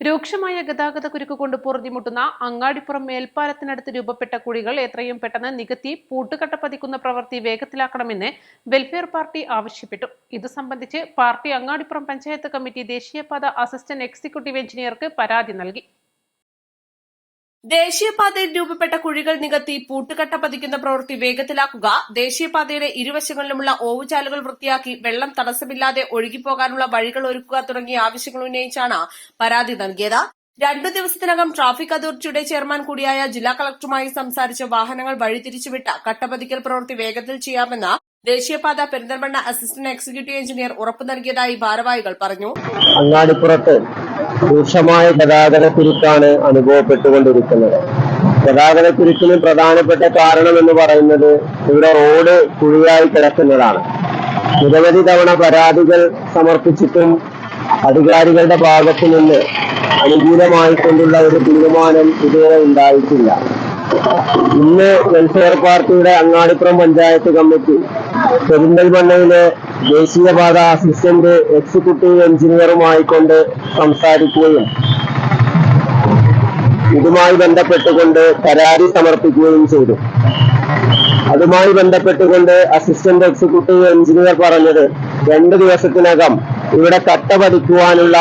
രൂക്ഷമായ ഗതാഗത കുരുക്ക് കൊണ്ട് പൊറുതിമുട്ടുന്ന അങ്ങാടിപ്പുറം മേൽപ്പാലത്തിനടുത്ത് രൂപപ്പെട്ട കുഴികൾ എത്രയും പെട്ടെന്ന് നികത്തി പൂട്ടുകട്ട പതിക്കുന്ന പ്രവൃത്തി വേഗത്തിലാക്കണമെന്ന് വെൽഫെയർ പാർട്ടി ആവശ്യപ്പെട്ടു. ഇത് സംബന്ധിച്ച് പാർട്ടി അങ്ങാടിപ്പുറം പഞ്ചായത്ത് കമ്മിറ്റി ദേശീയപാത അസിസ്റ്റന്റ് എക്സിക്യൂട്ടീവ് എഞ്ചിനീയർക്ക് പരാതി നൽകി. ദേശീയപാതയിൽ രൂപപ്പെട്ട കുഴികൾ നികത്തി പൂട്ടുകട്ട പതിക്കുന്ന പ്രവൃത്തി വേഗത്തിലാക്കുക. ദേശീയപാതയുടെ ഇരുവശങ്ങളിലുമുള്ള ഓവുചാലുകൾ വൃത്തിയാക്കി വെള്ളം തടസ്സമില്ലാതെ ഒഴുകിപ്പോകാനുള്ള വഴികൾ ഒരുക്കുക തുടങ്ങിയ ആവശ്യങ്ങൾ ഉന്നയിച്ചാണ് പരാതി നൽകിയത്. രണ്ടു ദിവസത്തിനകം ട്രാഫിക് അതോറിറ്റിയുടെ ചെയർമാൻ കൂടിയായ ജില്ലാ കളക്ടറുമായി സംസാരിച്ച വാഹനങ്ങൾ വഴിതിരിച്ചുവിട്ട കട്ടപതിക്കൽ പ്രവൃത്തി വേഗത്തിൽ ചെയ്യാമെന്ന് ദേശീയപാത പെരിന്തൽമണ്ണ അസിസ്റ്റന്റ് എക്സിക്യൂട്ടീവ് എഞ്ചിനീയർ ഉറപ്പു നൽകിയതായി ഭാരവാഹികൾ പറഞ്ഞു. അങ്ങാടിപ്പുറത്ത് രൂക്ഷമായ ഗതാഗതക്കുരുക്കാണ് അനുഭവപ്പെട്ടുകൊണ്ടിരിക്കുന്നത്. ഗതാഗതക്കുരുക്കിന് പ്രധാനപ്പെട്ട കാരണം എന്ന് പറയുന്നത് ഇവിടെ റോഡ് കുഴിയായി കിടക്കുന്നതാണ്. നിരവധി തവണ പരാതികൾ സമർപ്പിച്ചിട്ടും അധികാരികളുടെ ഭാഗത്തു നിന്ന് അനുകൂലമായിക്കൊണ്ടുള്ള ഒരു തീരുമാനം ഇതുവരെ ഉണ്ടായിട്ടില്ല. ഇന്ന് വെൽഫെയർ പാർട്ടിയുടെ അങ്ങാടിപ്പുറം പഞ്ചായത്ത് കമ്മിറ്റി പെരിന്തൽമണ്ണയിലെ ദേശീയപാത അസിസ്റ്റന്റ് എക്സിക്യൂട്ടീവ് എഞ്ചിനീയറുമായിക്കൊണ്ട് സംസാരിക്കുകയും ഇതുമായി ബന്ധപ്പെട്ടുകൊണ്ട് പരാതി സമർപ്പിക്കുകയും ചെയ്തു. അതുമായി ബന്ധപ്പെട്ടുകൊണ്ട് അസിസ്റ്റന്റ് എക്സിക്യൂട്ടീവ് എഞ്ചിനീയർ പറഞ്ഞത് രണ്ട് ദിവസത്തിനകം ഇവിടെ കട്ട പതിക്കുവാനുള്ള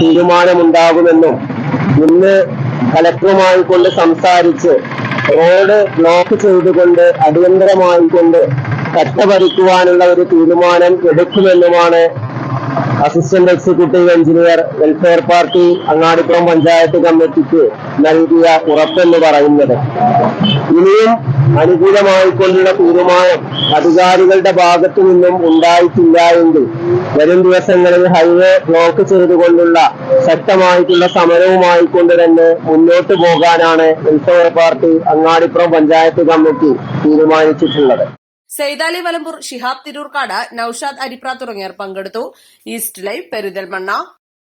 തീരുമാനമുണ്ടാകുമെന്നും ഇന്ന് കലക്ടറുമായി കൊണ്ട് സംസാരിച്ച് റോഡ് ബ്ലോക്ക് ചെയ്തുകൊണ്ട് അടിയന്തരമായി കൊണ്ട് കട്ട ഭരിക്കുവാനുള്ള ഒരു തീരുമാനം എടുക്കുമെന്നുമാണ് assistant executive engineer welfare party Angadippuram panchayat കമ്മിറ്റിക്ക് നൽകിയ ഉറപ്പെന്ന് പറയുന്നത്. ഇനിയും അനുകൂലമായിക്കൊണ്ടുള്ള തീരുമാനം അധികാരികളുടെ ഭാഗത്തു നിന്നും ഉണ്ടായിട്ടില്ല എങ്കിൽ വരും ദിവസങ്ങളിൽ ഹൈവേ ബ്ലോക്ക് ചെയ്തുകൊണ്ടുള്ള ശക്തമായിട്ടുള്ള സമരവുമായി കൊണ്ട് തന്നെ മുന്നോട്ട് പോകാനാണ് welfare party Angadippuram panchayat committee തീരുമാനിച്ചിട്ടുള്ളത്. സെയ്താലി വലമ്പൂർ ഷിഹാബ് തിരൂർക്കാട് നൌഷാദ് അരിപ്ര തുടങ്ങിയവർ പങ്കെടുത്തു. East live Perinthalmanna.